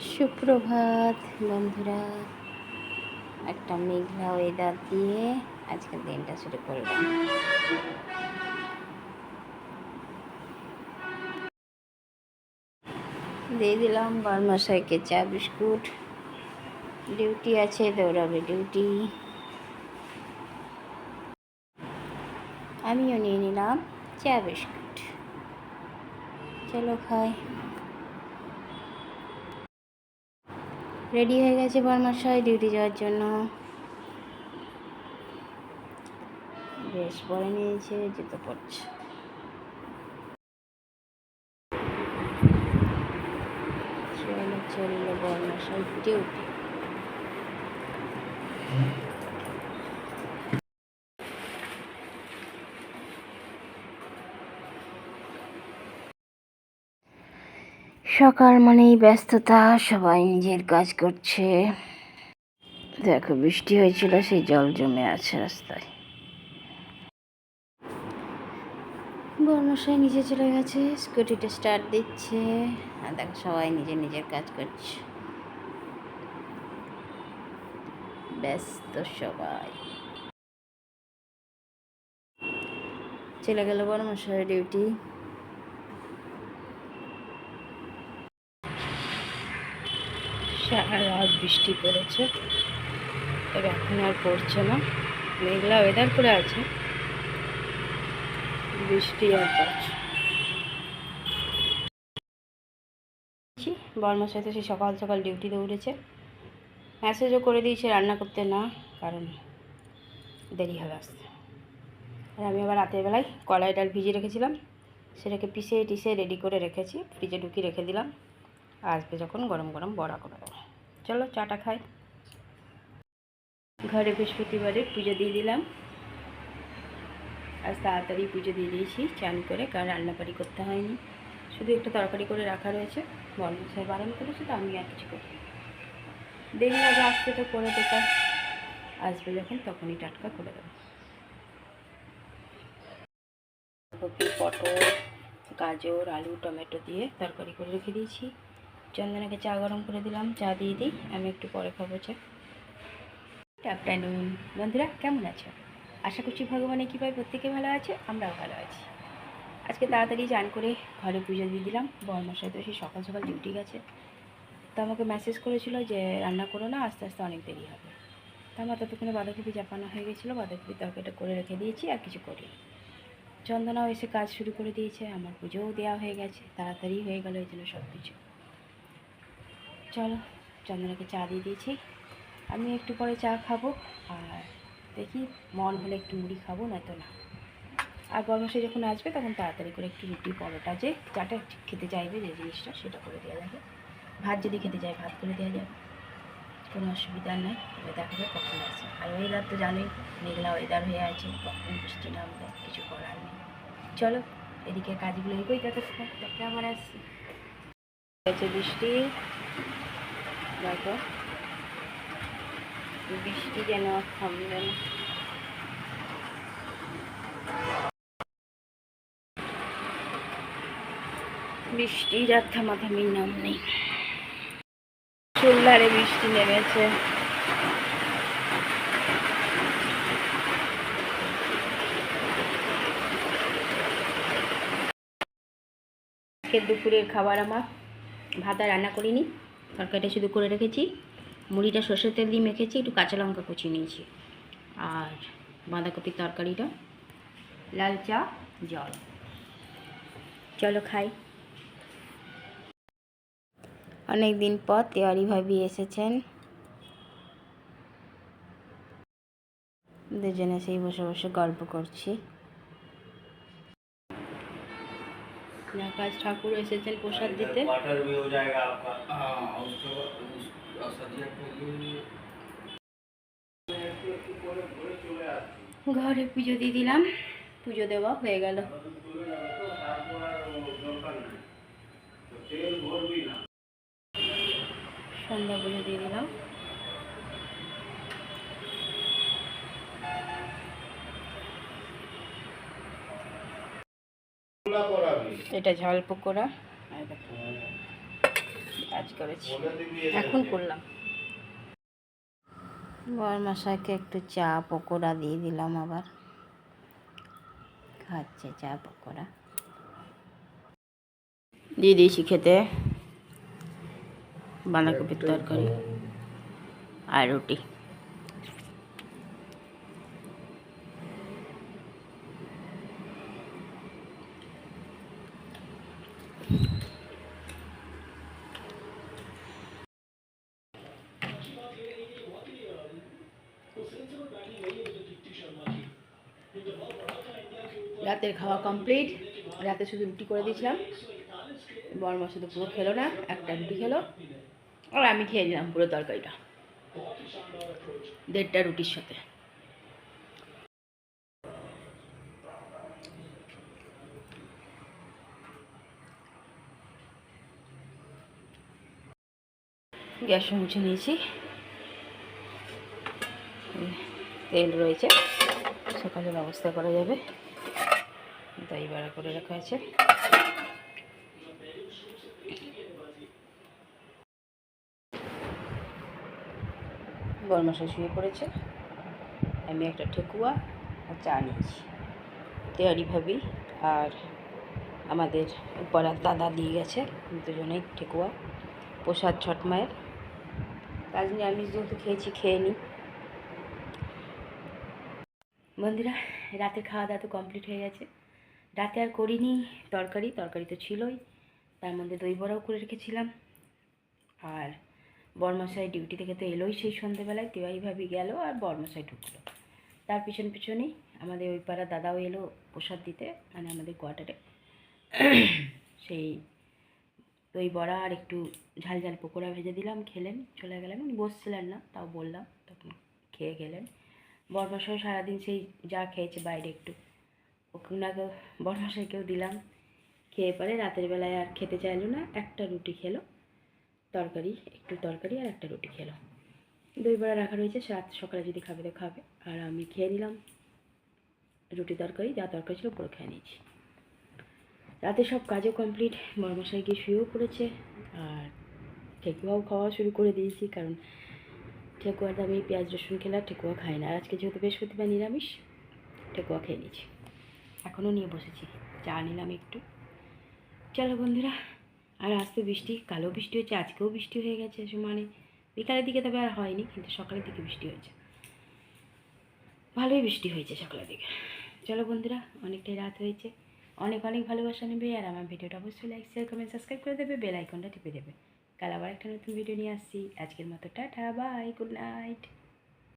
সুপ্রভাত, বন্ধুরা। একটা মেঘলা ওয়েদার দিয়ে আজকের দিনটা শুরু করলাম। দিয়ে দিলাম বর্মশাইকে চা, বিস্কুট। ডিউটি আছে, দৌড়াবে ডিউটি। আমিও নিয়ে নিলাম চা, বিস্কুট। চলো খাই। রেডি হয়ে গেছে বর্মাশাই ডিউটি যাওয়ার জন্য। বেশ, পরে নিয়েছে যেতে পড়ছে চলো চলল বর্মাশাই ডিউটি সকাল মানেই ব্যস্ততা, সবাই নিজের কাজ করছে। দেখো, বৃষ্টি হয়েছিল, সেই জল জমে আছে রাস্তায়। বর্মশাই নিচে চলে গেছে, স্কুটিটা স্টার্ট দিচ্ছে। আর দেখো, সবাই নিজের নিজের কাজ করছে। ব্যস্ত সবাই। চলে গেল বর্মশাই ডিউটি সারা রাত বৃষ্টি পড়েছে। তবে এখন আর পড়ছে না। মেঘলা ওয়েদার করে আছে। বৃষ্টি আর পড়ছে। বর্মার সাথে সে সকাল সকাল ডিউটি দৌড়েছে মেসেজও করে দিয়েছে, রান্না করতে না, কারণ দেরি হবে আসতে। আর আমি আবার রাতের বেলায় কলাই ডাল ভিজিয়ে রেখেছিলাম। সেটাকে পিষে টিসে রেডি করে রেখেছি। ফ্রিজে ঢুকিয়ে রেখে দিলাম। আসবে যখন গরম গরম বড়া করে দেবো। চলো চাটা খাই। ঘরে বৃহস্পতিবারে পুজো দিয়ে দিলাম। আজ তাড়াতাড়ি পুজো দিয়ে দিয়েছি, চান করে, কারণ রান্নাবাড়ি করতে হয়নি। শুধু একটু তরকারি করে রাখা রয়েছে। বর্মশাই বারণ করেছে, তো আমি আর কিছু করি দেরি আগে আসতে তো করে দেবো আসবে যখন, তখনই টাটকা করে দেবো। কপি, পটল, গাজর, আলু, টমেটো দিয়ে তরকারি করে রেখে দিয়েছি। চন্দনাকে চা গরম করে দিলাম, চা দিয়ে দিই, আমি একটু পরে খাব চা। আফটারনুন বন্ধুরা, কেমন আছো? আশা করছি ভগবানের কৃপায় প্রত্যেকে ভালো আছে, আমরাও ভালো আছি। আজকে তাড়াতাড়ি চান করে ঘরে পুজো দিয়ে দিলাম বর্মশাই তো সেই সকাল সকাল ডিউটি গেছে। তো আমাকে মেসেজ করেছিল যে, রান্না করো না, আস্তে আস্তে অনেক দেরি হবে। তো আমার ততক্ষণে বাঁধাকপি চাপানো হয়ে গেছিল, বাঁধাকপি তরকারিটা করে রেখে দিয়েছি, আর কিছু করি চন্দনাও এসে কাজ শুরু করে দিয়েছে, আমার পুজোও দেওয়া হয়ে গেছে, তাড়াতাড়ি হয়ে গেল, এই জন্য সব কিছু চলো, চন্দনাকে চা দিয়ে দিয়েছি। আমি একটু পরে চা খাব, আর দেখি মন হলে একটু মুড়ি খাব, নয়তো না। আর বর্মশে যখন আসবে, তখন তাড়াতাড়ি করে একটু রুটি, পরোটা, যে চাটা খেতে চাইবে, যে জিনিসটা, সেটা করে দেওয়া যাবে। ভাত যদি খেতে চায়, ভাত করে দেওয়া যাবে। কোনো অসুবিধা নেই, এবার দেখা যাবে কখন আসে। আর ওয়েদার তো জানোই, মেঘলা ওয়েদার হয়ে আছে, কখন বৃষ্টি নামবে, কিছু করার নেই। চলো, এদিকে কাজগুলো এগোই, ততক্ষণ তারপরে আমার আসছি। বৃষ্টি। দেখো। বৃষ্টি যেন থামবে না। বৃষ্টির আর থামাথামির নাম নেই। চুল্লারে বৃষ্টি নেমেছে। আজকে দুপুরের খাবার আমার। ভাত রান্না করিনি। তরকারিটা শুধু করে রেখেছি। মুড়িটা সর্ষের তেল দিয়ে মেখেছি, একটু কাঁচা লঙ্কা কুচিয়ে নিয়েছি। আর বাঁধাকপির তরকারিটা, লাল চা, জল। চলো খাই। অনেক দিন পর তেওয়ারি ভাবি এসেছেন। দুজনে সেই বসে বসে গল্প করছি। নাকাজ ঠাকুর এসেছেন প্রসাদ দিতে। ঘরে পুজো দিয়ে দিলাম পুজো দেওয়া হয়ে গেল। সন্ধ্যা পুজো দিয়ে দিলাম। এটা ঝাল পকোড়া। কাজ করেছি। এখন করলাম। বরমাশাইকে একটু চা পকোড়া দিয়ে দিলাম আবার। খাচ্ছে চা পকোড়া। দিয়ে দিয়েছি খেতে। বাঁধাকপির তরকারি। আর রুটি। রাতের খাওয়া কমপ্লিট রাতে শুধু রুটি করে দিয়েছিলাম। বর্মা শুধু পুরো খেলো না, একটা রুটি খেলো। আর আমি খেয়ে নিলাম পুরো তরকারিটা। দেড়টা রুটির সাথে। গ্যাস মুছে নিয়েছি। তেল রয়েছে। সকালে ব্যবস্থা করা যাবে। দই বাড়া করে রাখা আছে। বরমাসা শুয়ে পড়েছে। আমি একটা ঠেকুয়া আর চা নিয়েছি। তেয়ারি ভাবি আর আমাদের পাড়ার দাদা দিয়ে গেছে। দুজনেই ঠেকুয়া। প্রসাদ ছট মায়ের কাজ নিয়ে আমি যেহেতু খেয়েছি, খেয়ে নিই। বন্ধুরা রাতে খাওয়া দাওয়া তো কমপ্লিট হয়ে গেছে। রাতে আর করিনি তরকারি তরকারি তো ছিলই। তার মধ্যে দই বড়াও করে রেখেছিলাম। আর বর্মশাই ডিউটি থেকে তো এলোই সেই সন্ধেবেলায়, তেওয়াই ভাবি গেল আর বর্মশাই ঢুকলো। তার পিছন পিছনেই আমাদের ওই পাড়া দাদাও এলো প্রসাদ দিতে মানে আমাদের কোয়ার্টারে। সেই দই বড়া আর একটু ঝাল ঝাল পকোড়া ভেজে দিলাম, খেলেন, চলে গেলেন। উনি বসছিলেন না, তাও বললাম, তখন খেয়ে গেলেন। বরমাসাও সারাদিন সেই যা খেয়েছে বাইরে একটু। ওকে ওনাকে বরমাসাইকেও দিলাম, খেয়ে পরে রাতের বেলায় আর খেতে চাইলো না, একটা রুটি খেলো, তরকারি, একটু তরকারি আর একটা রুটি খেলো। দই বড়া রাখা রয়েছে রাত সকালে যদি খাবে তো খাবে। আর আমি খেয়ে নিলাম, রুটি তরকারি, যা তরকারি ছিল পুরো খেয়ে নিয়েছি। রাতে সব কাজও কমপ্লিট বরমশাই গিয়ে শুয়েও পড়েছে, আর ঠেকুয়াও খাওয়া শুরু করে দিয়েছি, কারণ ঠেকুয়াটা আমি পেঁয়াজ, রসুন খেলে আর ঠেকুয়া খাই না। আর আজকে যেহেতু বৃহস্পতিবার নিরামিষ, ঠেকুয়া খেয়ে নিয়েছি। এখনও নিয়ে বসেছি। চা নিলাম একটু। চলো বন্ধুরা, আর আজ তো বৃষ্টি কালো বৃষ্টি হয়েছে, আজকেও বৃষ্টি হয়ে গেছে মানে। বিকালের দিকে তবে আর হয়নি, কিন্তু সকালের দিকে বৃষ্টি হয়েছে। ভালোই বৃষ্টি হয়েছে সকালের দিকে। চলো বন্ধুরা, অনেকটাই রাত হয়েছে। অনেক অনেক ভালোবাসা নেবে, আর আমার ভিডিওটা অবশ্যই লাইক শেয়ার কমেন্ট সাবস্ক্রাইব করে দেবে বেল আইকনটা টিপে দেবে। কাল আবার একটা নতুন ভিডিও নিয়ে আসছি। আজকের মতো টাটা বাই গুড নাইট